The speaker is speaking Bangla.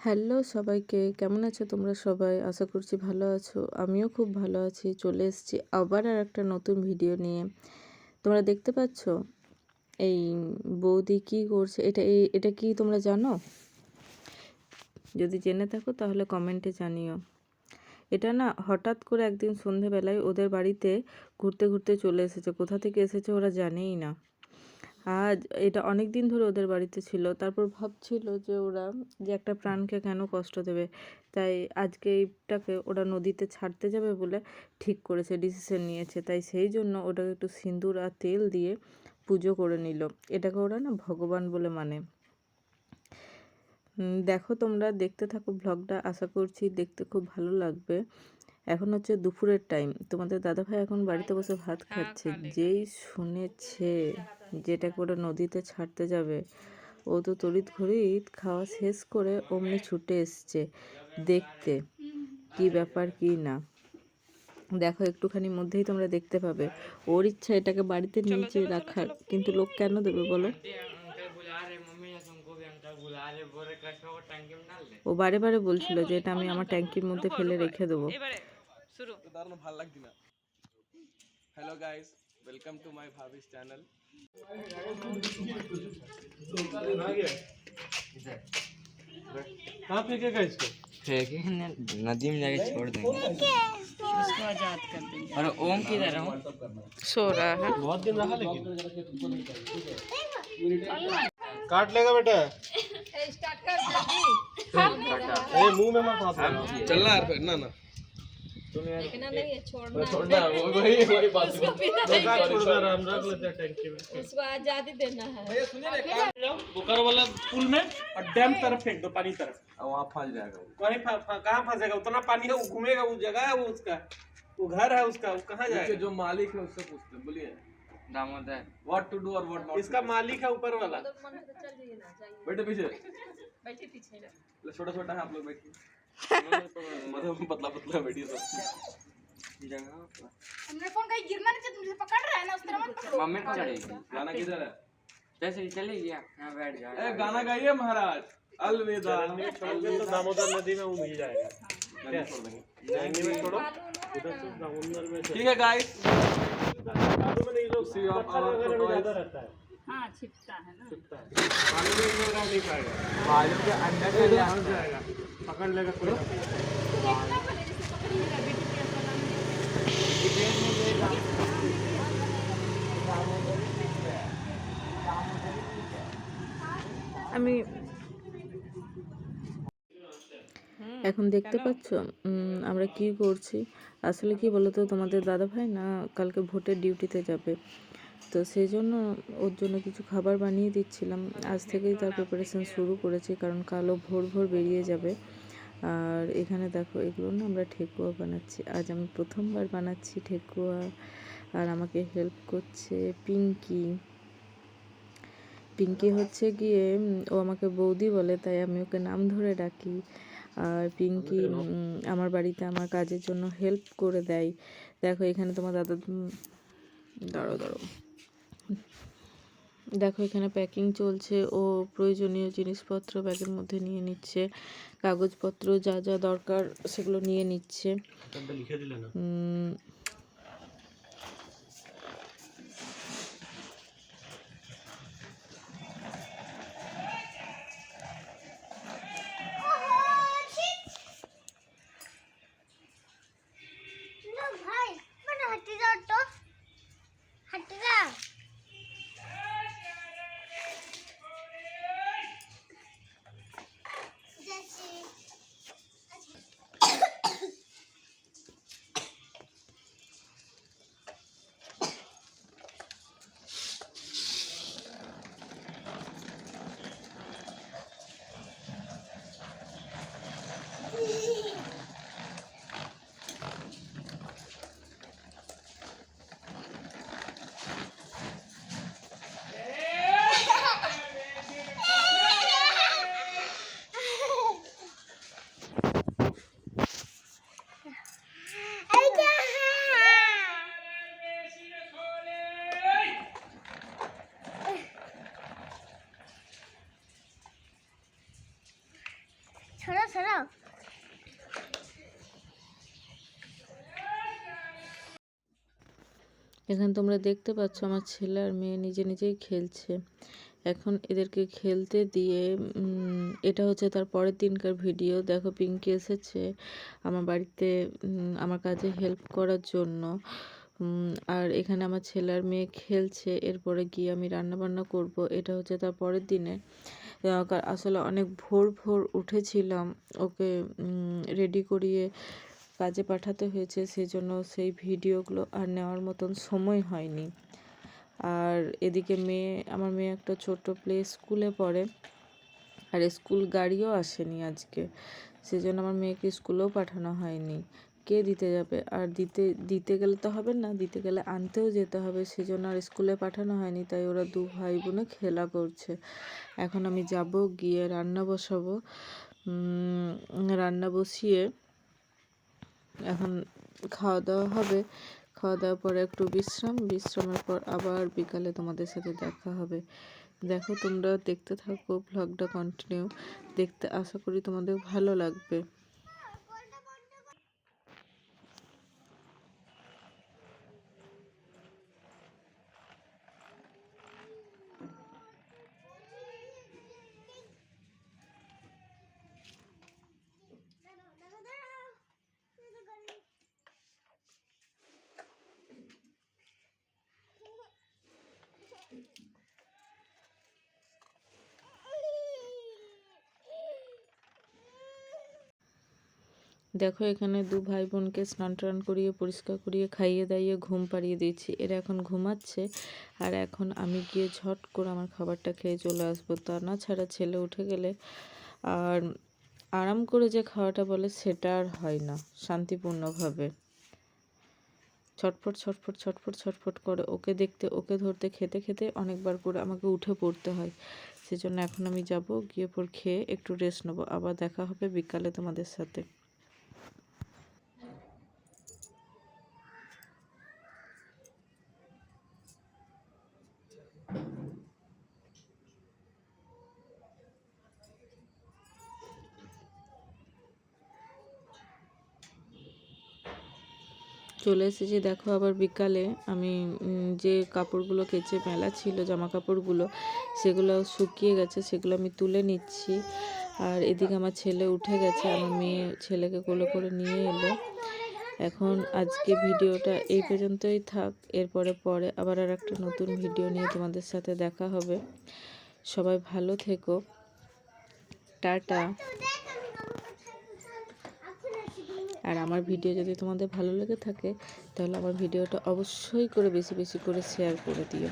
হ্যালো সবাইকে, কেমন আছো তোমরা সবাই? আশা করছি ভালো আছো। আমিও খুব ভালো আছি। চলে এসেছি আবার আর একটা নতুন ভিডিও নিয়ে। তোমরা দেখতে পাচ্ছ? এই বৌদি কি করছে? এটা এই, এটা কি তোমরা জানো? যদি জেনে থাকো তাহলে কমেন্টে জানিও। এটা না হঠাৎ করে একদিন সন্ধেবেলায় ওদের বাড়িতে ঘুরতে ঘুরতে চলে এসেছে। কোথা থেকে এসেছে ওরা জানেই না। আজ এটা অনেক দিন ধরে ওদের বাড়িতে ছিল। তারপর ভাবছিল যে ওরা যে একটা প্রাণকে কেন কষ্ট দেবে। তাই আজকে এইটাকে ওরা নদীতে ছাড়তে যাবে বলে ঠিক করেছে ডিসিশন নিয়েছে। তাই সেই জন্য ওটাকে একটু সিঁদুর আর তেল দিয়ে পুজো করে নিল। এটাকে ওরা না ভগবান বলে মানে। দেখো তোমরা, দেখতে থাকো ব্লগটা আশা করছি দেখতে খুব ভালো লাগবে। এখন হচ্ছে দুপুরের টাইম তোমাদের দাদাভাই এখন বাড়িতে বসে ভাত খাচ্ছে। যেই শুনেছে যেটা করে নদীতে ছাড়তে যাবে ও তো তড়িৎ ঘড়িত খাওয়া শেষ করে অমনি ছুটে এসছে দেখতে। কি ব্যাপার কি না? দেখো একটুখানি মধ্যেই তোমরা দেখতে পাবে। ওর ইচ্ছা এটাকে বাড়িতে নিচে রাখার। কিন্তু লোক কেন দেবে বলো? ও বারে বারে বলছিল যে এটা আমি আমার ট্যাঙ্কির মধ্যে ফেলে রেখে দেবো। দারুণ ভালো লাগছে না hello guys welcome to my ভাবিস চ্যানেল कहाँ फेंकेगा इसको फेंकेंगे नदी में जाके छोड़ देंगे उसको आजाद कर देंगे और ओम किधर है ओम? सो रहा है बहुत दिन रहा लेकिन काट लेगा बेटा ए मुंह में मत हाथ लगाओ चल ना यार फिर ना ना छोड़ना वो वही वही बात दो काट छोड़ रख लेते हैं टैंकी में उसको आज़ादी देना है। बोकारो वाला पुल में और डैम तरफ़ फेंक दो पानी तरफ़। वहाँ फंस जाएगा वहीं फ- फ- कहाँ फंसेगा? उतना पानी है वो घूमेगा वो जगह है वो उसका। वो घर है उसका वो कहाँ जाएगा? जो मालिक है उससे पूछते हैं, बोलिए। दामोदर। व्हाट टू डू और व्हाट नॉट इसका मालिक है ऊपर वाला। बेटे पीछे। बैठे पीछे। छोटा छोटा है आप लोग बैठिए। मतलब पतला पतला बैठिए सब जगह हमने फ़ोन कहीं गिरना नहीं चाहिए तुमसे पकड़ रहा है ना उस तरह मत पकड़ो। मम्मी को चढ़ेगी गाना किधर है? जैसे ही चली गया यहाँ बैठ ए जाए गाना गाइए महाराज। अलविदा। तो दामोदर नदी में वो जाएगा। नहीं छोड़ में छोड़ो। उधर से दामोदर में ठीक है गाइस में नहीं लोग. ज़्यादा रहता है। हाँ छिपता है ना। छिपता है। पानी में नहीं पाएगा बालू के अंदर चले जाएगा। पकड़ लेगा कोई ना कोई। আমি এখন দেখতে পাচ্ছ উম, আমরা কি করছি আসলে কি বলতো তোমাদের দাদা ভাই না কালকে ভোটের ডিউটিতে যাবে তো সেই জন্য ওর জন্য কিছু খাবার বানিয়ে দিচ্ছিলাম আজ থেকেই তার প্রিপারেশন শুরু করেছি কারণ কালো ভোর ভোর বেরিয়ে যাবে আর এখানে দেখো এগুলো না আমরা ঠেকুয়া বানাচ্ছি। আজ আমি প্রথমবার বানাচ্ছি ঠেকুয়া আর আমাকে হেল্প করছে পিঙ্কি। পিঙ্কি হচ্ছে গিয়ে ও আমাকে বৌদি বলে তাই আমি ওকে নাম ধরে ডাকি। আর পিঙ্কি আমার বাড়িতে আমার কাজের জন্য হেল্প করে দেয়। দেখো এখানে তোমার দাদা দাঁড়ো দাঁড়ো দেখো এখানে প্যাকিং চলছে ও প্রয়োজনীয় জিনিসপত্র ব্যাগের মধ্যে নিয়ে নিচ্ছে কাগজপত্র যা যা দরকার সেগুলো নিয়ে নিচ্ছে একটা লিখে দিলে না উম, ভাই মানে হাঁটি যাও তো হাঁটি যাও সরো সরো এখানে তোমরা দেখতে পাচ্ছ আমার ছেলে আর মেয়ে নিজে নিজেই খেলছে। এখন এদেরকে খেলতে দিয়ে এটা হচ্ছে তার পরের দিনকার ভিডিও। দেখো, পিঙ্কি এসেছে আমার বাড়িতে আমার কাজে হেল্প করার জন্য। আর এখানে আমার ছেলের মেয়ে খেলছে, এরপরে গিয়ে আমি রান্না বান্না করব। এটা হচ্ছে তার পরের দিনে। আসলে অনেক ভোর ভোর উঠেছিলাম, ওকে রেডি করিয়ে কাজে পাঠাতে হয়েছে, সেজন্য সেই ভিডিওগুলো আর নেওয়ার মতন সময় হয়নি। আর এদিকে মেয়ে, আমার মেয়ে একটা ছোট প্লে স্কুলে পড়ে, আর স্কুল গাড়িও আসেনি আজকে, সেজন্য আমার মেয়েকে স্কুলেও পাঠানো হয়নি। কে দিতে যাবে? আর দিতে দিতে গেলে তো হবে না, দিতে গেলে আনতেও যেতে হবে। সেজন্য আর স্কুলে পাঠানো হয়নি, তাই ওরা দু ভাই বোনে খেলা করছে। এখন আমি যাব, গিয়ে রান্না বসাবো। রান্না বসিয়ে এখন খাওয়া দাওয়া হবে। খাওয়া দাওয়ার পরে একটু বিশ্রাম, বিশ্রামের পর আবার বিকালে তোমাদের সাথে দেখা হবে। দেখো তোমরা দেখতে থাকো ভ্লগটা কন্টিনিউ দেখতে, আশা করি তোমাদের ভালো লাগবে। দেখো এখানে দু ভাই বোনকে স্নান টান করিয়ে, পরিষ্কার করিয়ে, খাইয়ে দাইয়ে, ঘুম পাড়িয়ে দিয়েছি। এরা এখন ঘুমাচ্ছে আর এখন আমি গিয়ে ঝট করে আমার খাবারটা খেয়ে চলে আসব। তা না ছাড়া ছেলে উঠে গেলে আর আরাম করে যে খাওয়াটা বলে সেটা আর হয় না, শান্তিপূর্ণভাবে। ছটফট ছটফট ছটফট ছটফট করে ওকে দেখতে, ওকে ধরতে, খেতে খেতে অনেকবার করে আমাকে উঠে পড়তে হয়। সেজন্য এখন আমি যাব, গিয়ে পর খেয়ে একটু রেস্ট নেব। আবার দেখা হবে বিকালে তোমাদের সাথে। চলে এসেছি। দেখো আবার বিকালে আমি যে কাপড়গুলো কেচে মেলা ছিল জামা কাপড়গুলো সেগুলো শুকিয়ে গেছে, সেগুলো আমি তুলে নিচ্ছি। আর এদিকে আমার ছেলে উঠে গেছে, আমার মেয়ে ছেলেকে কোলে করে নিয়ে এলো। এখন আজকে ভিডিওটা এই পর্যন্তই থাক, এরপরে পরে আবার আর একটা নতুন ভিডিও নিয়ে তোমাদের সাথে দেখা হবে। সবাই ভালো থেকো। টাটা। আর আমার ভিডিও যদি তোমাদের ভালো লেগে থাকে, তাহলে আমার ভিডিওটা অবশ্যই করে বেশি বেশি করে শেয়ার করে দিও।